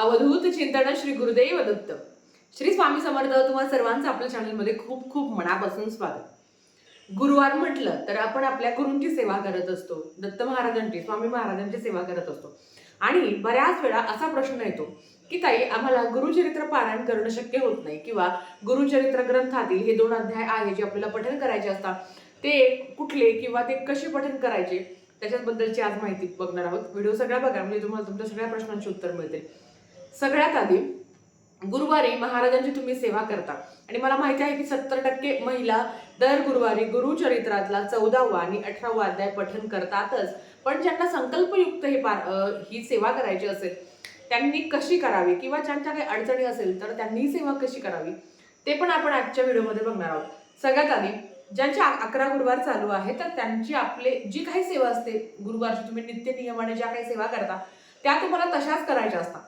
अवधूत चिंतन श्री गुरुदेव दत्त श्री स्वामी समर्थ तुम्हा सर्वांचं आपल्या चॅनलमध्ये खूप खूप मनापासून स्वागत. गुरुवार म्हटलं तर आपण आपल्या गुरूंची सेवा करत असतो. दत्त महाराजांची स्वामी महाराजांची सेवा करत असतो. आणि बऱ्याच वेळा असा प्रश्न येतो की ताई आम्हाला गुरुचरित्र पारायण करणं शक्य होत नाही किंवा गुरुचरित्र ग्रंथातील हे दोन अध्याय आहे जे आपल्याला पठन करायचे असतात ते कुठले किंवा ते कसे पठन करायचे? त्याच्याबद्दलची आज माहिती बघणार आहोत. व्हिडिओ सगळा बघा म्हणजे तुम्हाला तुमच्या सगळ्या प्रश्नांची उत्तर मिळतील. सगळ्यात आधी गुरुवारी महाराजांची तुम्ही सेवा करता. आणि मला माहिती आहे की सत्तर टक्के महिला दर गुरुवारी गुरुचरित्रातला चौदावा आणि अठरावा अध्याय पठन करतातच. पण ज्यांना संकल्पयुक्त हे पार ही सेवा करायची असेल त्यांनी कशी करावी? किंवा ज्यांच्या काही अडचणी असेल तर त्यांनी सेवा कशी करावी? ते पण आपण आजच्या व्हिडिओमध्ये बघणार आहोत. सगळ्यात आधी ज्यांचे अकरा गुरुवार चालू आहे तर त्यांची आपले जी काही सेवा असते गुरुवारची तुम्ही नित्य नियमाने ज्या काही सेवा करता त्या तुम्हाला तशाच करायच्या असतात.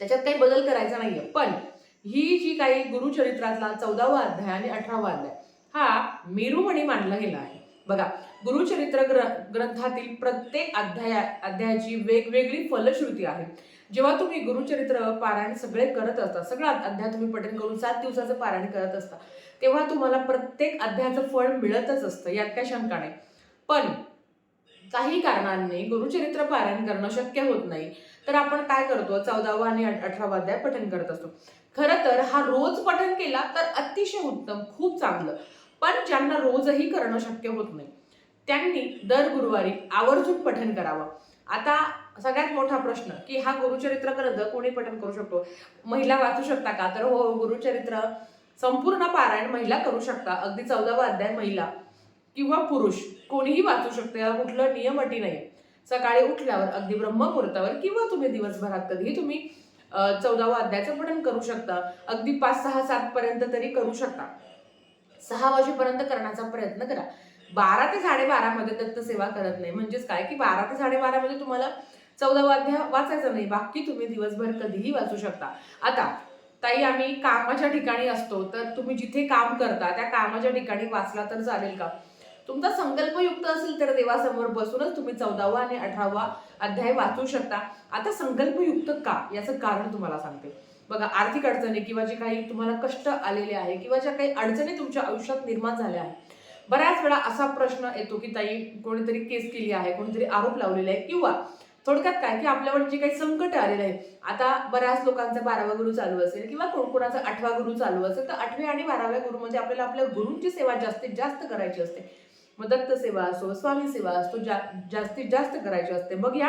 त्याच्यात काही बदल करायचा नाहीये. पण ही जी काही गुरुचरित्रातला चौदावा अध्याय आणि अठरावा अध्याय हा मेरुमणी मानला गेला आहे. बघा गुरुचरित्र ग्र ग्रंथातील प्रत्येक अध्याया अध्यायाची वेगवेगळी फलश्रुती आहे. जेव्हा तुम्ही गुरुचरित्र पारायण सगळे करत असता सगळा अध्याय तुम्ही पठण करून सात दिवसाचं पारायण करत असता तेव्हा तुम्हाला प्रत्येक अध्यायाचं फळ मिळतच असतं यात काय शंका नाही. पण काही कारणांनी गुरुचरित्र पारायण करणं शक्य होत नाही. तर आपण काय करतो? चौदावा आणि अठरावा अध्याय पठन करत असतो. खरं तर हा रोज पठन केला तर अतिशय उत्तम खूप चांगलं. पण ज्यांना रोजही करणं शक्य होत नाही त्यांनी दर गुरुवारी आवर्जून पठन करावं. आता सगळ्यात मोठा प्रश्न की हा गुरुचरित्र ग्रंथ कोणी पठन करू शकतो? महिला वाचू शकता का? तर हो गुरुचरित्र संपूर्ण पारायण महिला करू शकता. अगदी चौदावा अध्याय महिला. किंवा पुरुष कोणीही वाचू शकते. याला कुठलं नियम अटी नाही. सकाळी उठल्यावर अगदी ब्रह्ममुहूर्तावर किंवा तुम्ही दिवसभरात कधीही तुम्ही चौदावा अध्यायाचं पठण करू शकता. अगदी पाच सहा सात पर्यंत तरी करू शकता. सहा वाजेपर्यंत करण्याचा प्रयत्न करा. बारा ते साडेबारामध्ये दत्त सेवा करत नाही. म्हणजेच काय? की बारा ते साडेबारामध्ये तुम्हाला चौदावा अध्याय वाचायचा नाही. बाकी तुम्ही दिवसभर कधीही वाचू शकता. आता ताई आम्ही कामाच्या ठिकाणी असतो. तर तुम्ही जिथे काम करता त्या कामाच्या ठिकाणी वाचला तर चालेल का? तुमचा संकल्पयुक्त असेल तर देवासमोर बसूनच तुम्ही चौदावा आणि अठरावा अध्याय वाचू शकता. आता संकल्पयुक्त का? याचं कारण तुम्हाला सांगते. बघा आर्थिक अडचणी किंवा जे काही तुम्हाला कष्ट आलेले आहे किंवा ज्या काही अडचणी तुमच्या आयुष्यात निर्माण झाल्या आहेत बऱ्याच वेळा असा प्रश्न येतो की ताई कोणीतरी केस केली आहे कोणीतरी आरोप लावलेले आहे किंवा थोडक्यात काय की आपल्यावर जे काही संकट आलेलं आहे. आता बऱ्याच लोकांचा बारावा गुरु चालू असेल किंवा कोण कोणाचा आठवा गुरु चालू असेल तर आठव्या आणि बाराव्या गुरुमध्ये आपल्याला आपल्या गुरूंची सेवा जास्तीत जास्त करायची असते. मग दत्त सेवा असो स्वामी सेवा असतो जा जास्तीत जास्त करायची असते. मग या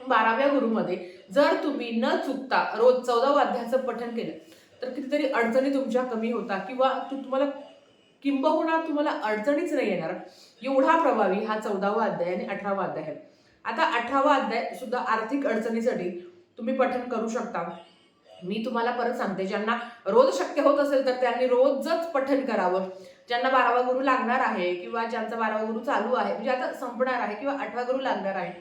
बाराव्या गुरुमध्ये जर तुम्ही न चुकता रोज चौदा अध्यायाचं पठण केलं तर कितीतरी अडचणी तुमच्या कमी होता किंवा तू तुम्हाला किंबहुना तुम्हाला अडचणीच नाही येणार. एवढा प्रभावी हा चौदावा अध्याय आणि अठरावा अध्याय आहे. आता अठरावा अध्याय सुद्धा आर्थिक अडचणीसाठी तुम्ही पठण करू शकता. मी तुम्हाला परत सांगते ज्यांना रोज शक्य होत असेल तर त्यांनी रोजच पठन करावं. ज्यांना बारावा गुरु लागणार आहे किंवा ज्यांचा बारावा गुरु चालू आहे म्हणजे आता संपणार आहे किंवा आठवा गुरु लागणार आहे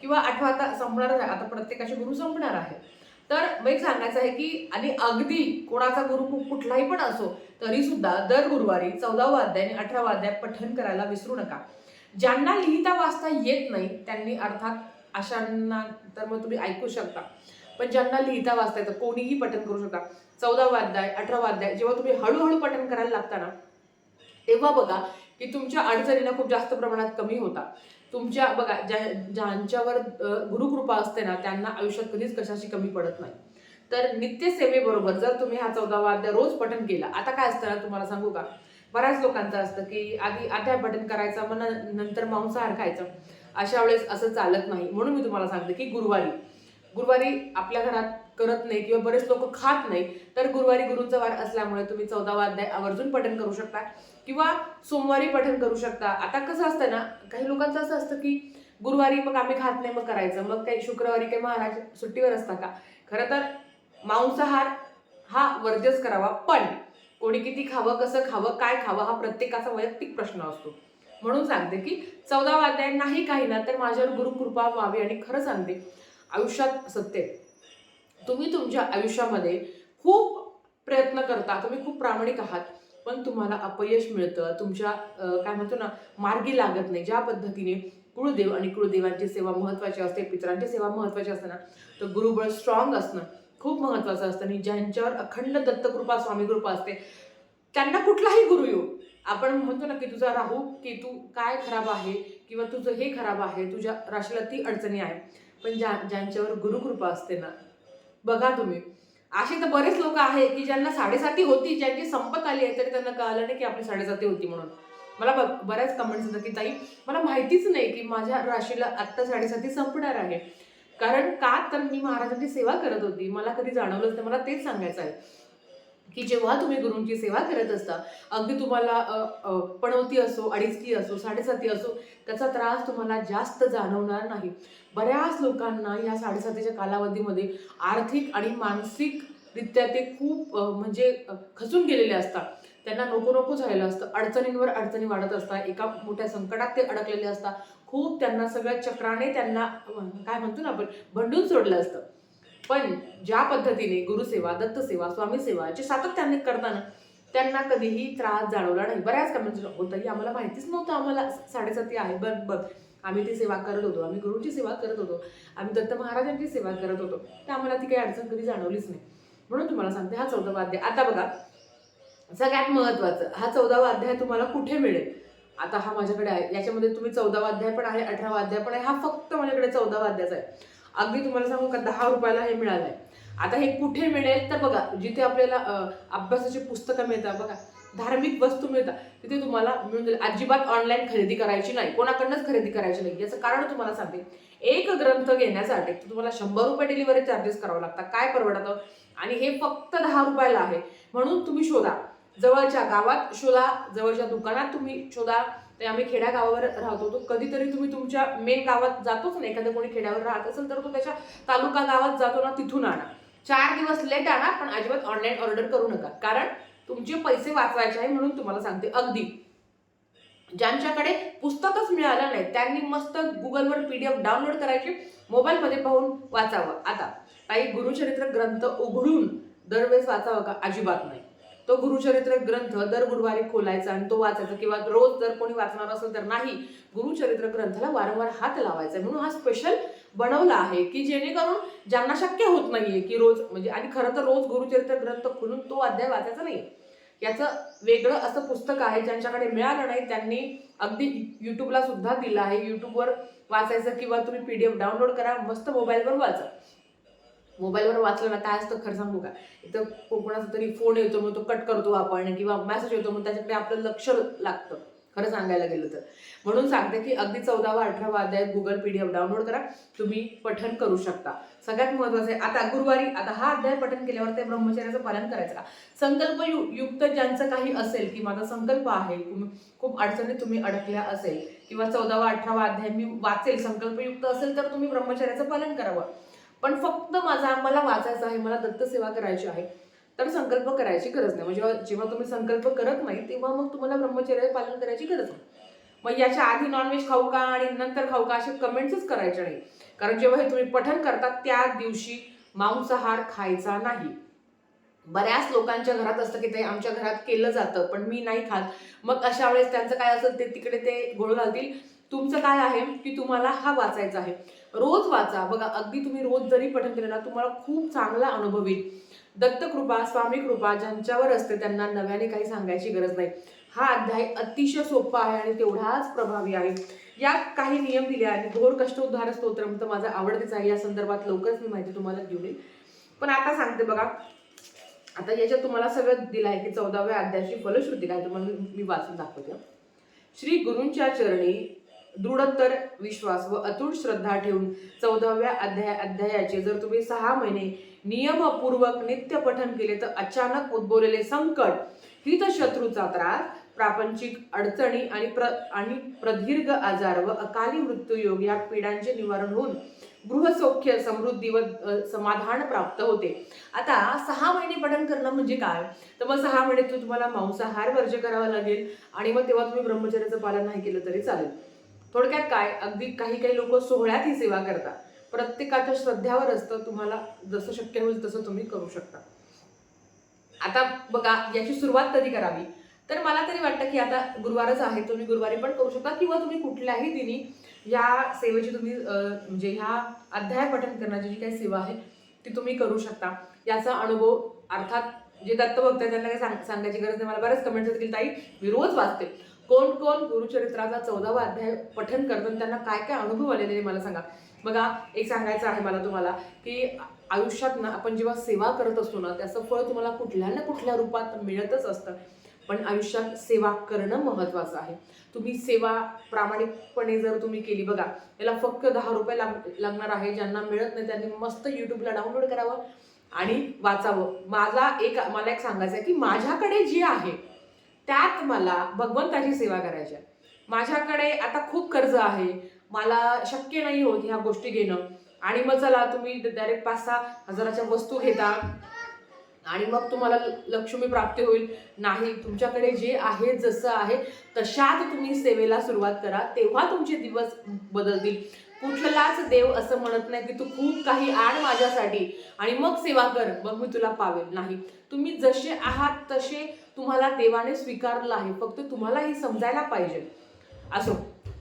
किंवा आठवा आता संपणार आहे आता प्रत्येकाचे गुरु संपणार आहे. तर मग एक सांगायचं आहे की आणि अगदी कोणाचा गुरु कुठलाही पण असो तरी सुद्धा दर गुरुवारी चौदावा अध्याय आणि अठरावा अध्याय पठन करायला विसरू नका. ज्यांना लिहिता वाचता येत नाही त्यांनी अर्थात अशांना तर मग तुम्ही ऐकू शकता. पण ज्यांना लिहिता वाचता येतं कोणीही पठन करू शकता. चौदा वाद्याय अठरा वाद्याय जेव्हा तुम्ही हळूहळू पठन करायला लागता ना तेव्हा बघा की तुमच्या अडचणींना खूप जास्त प्रमाणात कमी होता. तुमच्या बघा ज्या ज्यांच्यावर गुरुकृपा असते ना त्यांना आयुष्यात कधीच कशाची कमी पडत नाही. तर नित्य सेवेबरोबर जर तुम्ही हा चौदावा अध्याय रोज पठण केला आता काय असतं ना तुम्हाला सांगू का? बऱ्याच लोकांचं असतं की आधी अध्याय पठण करायचं मग नंतर मांसाहार खायचं. अशा वेळेस असं चालत नाही. म्हणून मी तुम्हाला सांगते की गुरुवारी. गुरुवारी आपल्या घरात करत नाही किंवा बरेच लोक खात नाही तर गुरुवारी गुरुंचा वार असल्यामुळे तुम्ही चौदावा अध्याय आवर्जून पठण करू शकता किंवा सोमवारी पठण करू शकता. आता कसं असतं ना काही लोकांचं असं असतं की गुरुवारी मग आम्ही खात नाही मग करायचं. मग काही शुक्रवारी काही महाराज सुट्टीवर असता का? खरं तर मांसाहार हा वर्जच करावा. पण कोणी किती खावं कसं खावं काय खावं हा प्रत्येकाचा वैयक्तिक प्रश्न असतो. म्हणून सांगते की चौदा वाद्याय नाही काही ना तर माझ्यावर गुरुकृपा व्हावी आणि खरं सांगते. आयुष्यात सत्य तुम्ही तुमच्या आयुष्यामध्ये खूप प्रयत्न करता तुम्ही खूप प्रामाणिक आहात पण तुम्हाला अपयश मिळतं. तुमच्या काय म्हणतो ना मार्गी लागत नाही. ज्या पद्धतीने कुळदेव आणि कुळदेवांची सेवा महत्त्वाची असते पितरांची सेवा महत्त्वाची असते ना तर गुरुबळ स्ट्रॉंग असणं खूप महत्त्वाचं असतं. आणि ज्यांच्यावर अखंड दत्तकृपा स्वामी कृपा असते त्यांना कुठलाही गुरु येऊ आपण म्हणतो ना की तुझा राहू की तू काय खराब आहे किंवा तुझं हे खराब आहे तुझ्या राशीला ती अडचणी आहे. पण ज्या ज्यांच्यावर गुरुकृपा असते ना बघा तुम्ही. असे तर बरेच लोक आहे की ज्यांना साडेसाती होती ज्यांची संपत आली आहे तरी त्यांना कळलं नाही की आपली साडेसाती होती म्हणून. मला बघ बऱ्याच कमेंट्स येतात की ताई मला माहितीच नाही की माझ्या राशीला आत्ता साडेसाती संपणार आहे. कारण का तर मी महाराजांची सेवा करत होती. मला कधी जाणवलंच नाही. मला तेच सांगायचं आहे. की जेव्हा तुम्ही गुरूंची सेवा करत असता अगदी तुम्हाला पणवती असो अडीचकी असो साडेसाती असो त्याचा त्रास तुम्हाला जास्त जाणवणार नाही. बऱ्याच लोकांना या साडेसातीच्या कालावधीमध्ये आर्थिक आणि मानसिकरित्या ते खूप म्हणजे खचून गेलेले असतात. त्यांना नको नको झालेलं असतं. अडचणींवर अडचणी वाढत असतात. एका मोठ्या संकटात ते अडकलेले असतात. खूप त्यांना सगळ्या चक्राने त्यांना काय म्हणतो ना आपण भंडून सोडलं असतं. पण ज्या पद्धतीने गुरुसेवा दत्तसेवा स्वामीसेवा जे सातत्याने करताना त्यांना कधीही त्रास जाणवला नाही. बऱ्याच कमेंट्स होतं आम्हाला माहितीच नव्हतं. आम्हाला साडेसाती आहे. बघ बघ आम्ही ती सेवा करत होतो. आम्ही गुरुची सेवा करत होतो. आम्ही दत्त महाराजांची सेवा करत होतो. तर आम्हाला ती काही अडचण कधी जाणवलीच नाही. म्हणून तुम्हाला सांगते हा चौदावा अध्याय आता बघा सगळ्यात महत्त्वाचं हा चौदावा अध्याय तुम्हाला कुठे मिळेल? आता हा माझ्याकडे आहे. याच्यामध्ये तुम्ही चौदावा अध्याय पण आहे अठरावा अध्याय पण आहे. हा फक्त माझ्याकडे चौदावा अध्यायचा आहे. अगदी तुम्हाला सांगू का दहा रुपयाला हे मिळालं आहे आता हे कुठे मिळेल? तर बघा जिथे आपल्याला अभ्यासाची पुस्तकं मिळतात बघा धार्मिक वस्तू मिळतात तिथे तुम्हाला मिळून जाईल. अजिबात ऑनलाईन खरेदी करायची नाही. कोणाकडनंच खरेदी करायची नाही. याचं कारण तुम्हाला सांगते. एक ग्रंथ घेण्यासाठी तुम्हाला शंभर रुपये डिलिव्हरी चार्जेस करावं लागतात. काय परवडतं? आणि हे फक्त दहा रुपयाला आहे. म्हणून तुम्ही शोधा. जवळच्या गावात शोधा जवळच्या दुकानात तुम्ही शोधा. ते आम्ही खेड्या गावावर राहतो. तो कधीतरी तुम्ही तुमच्या मेन गावात जातोच ना. एखाद्या कोणी खेड्यावर राहत असेल तर तो त्याच्या तालुका गावात जातो ना तिथून आणा. चार दिवस लेट आणा पण अजिबात ऑनलाईन ऑर्डर करू नका. कारण तुमचे पैसे वाचवायचे आहे म्हणून तुम्हाला सांगते अगदी. ज्यांच्याकडे पुस्तकच मिळालं नाही त्यांनी मस्त गुगलवर पी डी एफ डाउनलोड करायची मोबाईलमध्ये पाहून वाचावं. आता काही गुरुचरित्र ग्रंथ उघडून दरवेळेस वाचावं का? अजिबात नाही. तो गुरुचरित्र ग्रंथ दर गुरुवारी खोलायचा आणि तो वाचायचा. किंवा रोज जर कोणी वाचणार असेल तर नाही गुरुचरित्र ग्रंथाला वारंवार हात लावायचा म्हणून हा स्पेशल बनवला आहे की जेणेकरून ज्यांना शक्य होत नाहीये की रोज म्हणजे आणि खरं तर रोज गुरुचरित्र ग्रंथ खोलून तो अध्याय वाचायचा नाही याचं वेगळं असं पुस्तक आहे ज्यांच्याकडे मिळालं नाही त्यांनी अगदी यूट्यूबला सुद्धा दिलं आहे. यूट्यूबवर वाचायचं किंवा तुम्ही पीडीएफ डाउनलोड करा मस्त मोबाईलवर वाचा. मोबाईलवर वाचलं ना काय असतं खरं सांगू का? इथं कोकणाचा तरी फोन येतो मग तो कट करतो आपण किंवा मेसेज येतो मग त्याच्याकडे आपलं लक्ष लागतं खरं सांगायला गेलं तर. म्हणून सांगते की अगदी चौदावा अठरावा अध्याय गुगल पीडीएफ डाउनलोड करा. तुम्ही पठन करू शकता. सगळ्यात महत्वाचं आहे आता गुरुवारी आता हा अध्याय पठन केल्यावर ते ब्रह्मचर्याचं पालन करायचं का? संकल्प यु- युक्त ज्यांचं काही असेल की माझा संकल्प आहे खूप अडचणीत तुम्ही अडकल्या असेल किंवा चौदावा अठरावा अध्याय मी वाचेल संकल्पयुक्त असेल तर तुम्ही ब्रह्मचर्याचं पालन करावं. पण फक्त माझा मला वाचायचं आहे मला दत्तसेवा करायची आहे तर संकल्प करायची गरज नाही. म्हणजे जेव्हा तुम्ही संकल्प करत नाही तेव्हा मग तुम्हाला ब्रह्मचर्य पालन करायची गरज नाही. मग याच्या आधी नॉनव्हेज खाऊ का आणि नंतर खाऊ का असे कमेंट्सच करायचे नाही. कारण जेव्हा हे तुम्ही पठण करता त्या दिवशी मांसाहार खायचा नाही. बऱ्याच लोकांच्या घरात असतं की ते आमच्या घरात केलं जातं पण मी नाही खात. मग अशा वेळेस त्यांचं काय असेल ते तिकडे ते गोळ घालतील. तुमचं काय आहे की तुम्हाला हा वाचायचा आहे. रोज वाचा. बघा अगदी तुम्ही रोज जरी पठण केलं ना तुम्हाला खूप चांगला अनुभव येईल. दत्तकृपा स्वामी कृपा ज्यांच्यावर असते त्यांना नव्याने काही सांगायची गरज नाही. हा अध्याय अतिशय सोपा आहे आणि तेवढाच प्रभावी आहे. यात काही नियम दिले आहेत. घोर कष्ट उद्धार स्तोत्रम तर माझा आवडतेच आहे. या संदर्भात लवकरच मी माहिती तुम्हाला घेऊन येईल. पण आता सांगते बघा. आता याच्यात तुम्हाला सगळं दिलं आहे की चौदाव्या अध्यायाची फलश्रुती काय तुम्हाला मी- मी वाचून दाखवते. श्री गुरूंच्या चरणी दृढतर विश्वास व अतूट श्रद्धा ठेवून चौदाव्या अध्याय अध्यायाचे जर तुम्ही सहा महिने नियमपूर्वक नित्य पठन केले तर अचानक उद्भवलेले संकट हितशत्रूचा त्रास प्रापंचिक अडचणी आणि प्र आणि प्रदीर्घ आजार व अकाली मृत्यू योग या पीडांचे निवारण होऊन गृहसौख्य समृद्धी व समाधान प्राप्त होते. आता सहा महिने पठण करणं म्हणजे काय? तर मग सहा महिने तू तुम्हाला मांसाहार वर्ज करावा लागेल आणि मग तेव्हा तुम्ही ब्रह्मचर्याचं पालन नाही केलं तरी चालेल. थोडक्यात काय? अगदी काही काही लोक सोहळ्यात ही सेवा करतात. प्रत्येकाच्या श्रद्धावर असतं तुम्हाला जसं शक्य होईल तसं तुम्ही करू शकता. आता बघा याची सुरुवात कधी करावी. तर मला तरी वाटतं की आता गुरुवारच आहे तुम्ही गुरुवारी पण करू शकता किंवा तुम्ही कुठल्याही दिनी या सेवेची तुम्ही म्हणजे ह्या अध्याय पठन करण्याची जी काही सेवा आहे ती तुम्ही करू शकता. याचा अनुभव अर्थात जे दत्तभक्त आहेत त्यांना काही सांग सांगायची गरज नाही. मला बऱ्याच कमेंट्स येतील ताई मी रोज वाचते. कोण कोण गुरुचरित्राचा चौदावा अध्याय पठन करतात त्यांना काय काय अनुभव आलेले मला सांगा. बघा एक सांगायचं आहे मला तुम्हाला की आयुष्यात ना आपण जेव्हा सेवा करत असतो ना त्याचं फळ तुम्हाला कुठल्या ना कुठल्या रूपात मिळतच असतं. पण आयुष्यात सेवा करणं महत्त्वाचं आहे. तुम्ही सेवा प्रामाणिकपणे जर तुम्ही केली बघा याला फक्त दहा रुपये लाग लागणार आहे ज्यांना मिळत नाही त्यांनी मस्त यूट्यूबला डाउनलोड करावं आणि वाचावं. माझा एक मला एक सांगायचं आहे की माझ्याकडे जे आहे त्यात मला भगवंताची सेवा करायची आहे. माझ्याकडे आता खूप कर्ज आहे. मला शक्य नाही होत ह्या गोष्टी घेणं. आणि मग चला तुम्ही डायरेक्ट पाच सहा हजाराच्या वस्तू घेता. आणि मग तुम्हाला लक्ष्मी प्राप्ती होईल. नाही तुमच्याकडे जे आहे जसं आहे तशात तुम्ही सेवेला सुरुवात करा. तेव्हा तुमचे दिवस बदलतील. कुठलाच देव असं म्हणत नाही की तू खूप काही आण माझ्यासाठी. आणि मग सेवा कर. मग मी तुला पावेल. नाही. तुम्ही जसे आहात तसे तुम्हाला देवाने स्वीकारलं आहे फक्त तुम्हाला हे समजायला पाहिजे. असो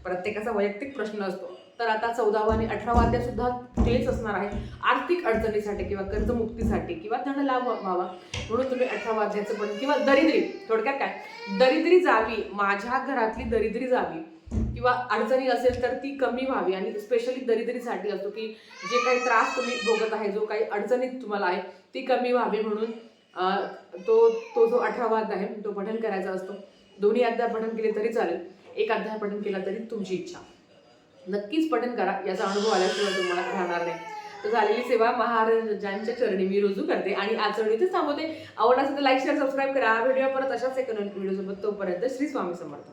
प्रत्येकाचा वैयक्तिक प्रश्न असतो. तर आता चौदावा आणि अठरावा अध्याय सुद्धा तेच असणार आहे. आर्थिक अडचणीसाठी किंवा कर्जमुक्तीसाठी किंवा धन लाभ व्हावा. म्हणून तुम्ही अठरावा अध्यायाचं पण किंवा दरिद्री थोडक्यात काय? दरिद्री जावी माझ्या घरातली दरिद्री जावी. किंवा अडचणी असेल तर ती कमी व्हावी. आणि स्पेशली दरिद्रीसाठी असतो की जे काही त्रास तुम्ही भोगत आहे जो काही अडचणीत तुम्हाला आहे ती कमी व्हावी म्हणून तो तो जो अठरावा अध्याय आहे तो पठण करायचा असतो. दोन्ही अध्याय पठण केले तरी चालेल. एक अध्याय पठण केला तरी तुमची इच्छा. नक्कीच पठण करा याचा अनुभव आल्याशिवाय तुम्हाला राहणार नाही. तर झालेली सेवा महाराजांच्या चरणी मी रुजू करते आणि आचरणी इथेच थांबवते. आवड असेल तर लाईक शेअर सबस्क्राईब करा. व्हिडिओ परत अशाच एक व्हिडिओसोबत तोपर्यंत श्री स्वामी समर्थ.